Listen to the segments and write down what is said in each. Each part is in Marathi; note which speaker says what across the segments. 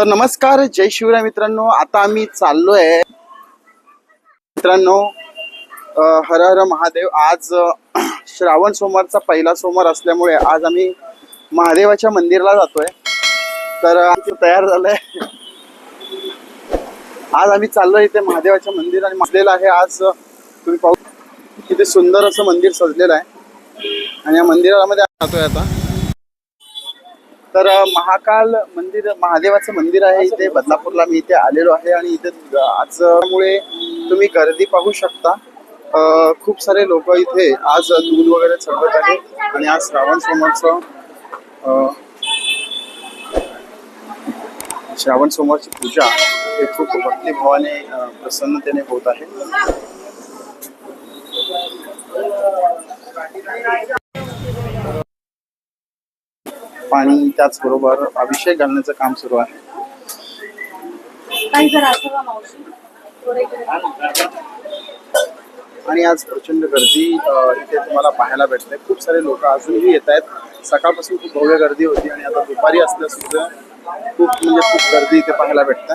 Speaker 1: तर नमस्कार जय शिवराय मित्रांनो. आता आम्ही चाललोय. मित्रांनो हर हर महादेव. आज श्रावण सोमवारचा पहिला सोमवार असल्यामुळे आज आम्ही महादेवाच्या मंदिराला जातोय. तर आमचं तयार झालंय. आज आम्ही चाललोय इथे महादेवाच्या मंदिर आणि मजलेलं आहे आज तुम्ही पाहू किती सुंदर असं मंदिर सजलेलं आहे. आणि या मंदिरामध्ये जातोय आता. तर महाकाल मंदिर महादेवाचं मंदिर आहे इथे बदलापूरला मी इथे आलेलो आहे आणि इथे आजमुळे तुम्ही गर्दी पाहू शकता. खूप सारे लोक इथे आज दूध वगैरे चढवत आहेत आणि आज श्रावण सोमवारचं श्रावण सोमवारची पूजा हे खूप भक्तिभावाने प्रसन्नतेने होत आहे. पाणी त्याचबरोबर अभिषेक घालण्याचं काम सुरू आहे. आणि आज प्रचंड गर्दी इथे तुम्हाला पाहायला भेटते. खूप सारे लोक अजूनही येत आहेत. सकाळपासून खूप भव्य गर्दी होती आणि आता दुपारी असल्या सुद्धा खूप म्हणजे खूप गर्दी इथे पाहायला भेटते.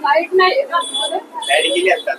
Speaker 2: लाईट नाही लाईट गेली आता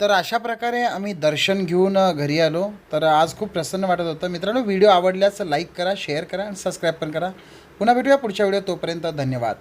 Speaker 3: तर अशा प्रकारे आम्ही दर्शन घेऊन घरी आलो. तर आज खूप प्रसन्न वाटत होतं. मित्रांनो व्हिडिओ आवडल्यास लाईक करा शेअर करा आणि सबस्क्राईब पण करा. पुन्हा भेटूया पुढच्या व्हिडिओ तोपर्यंत धन्यवाद.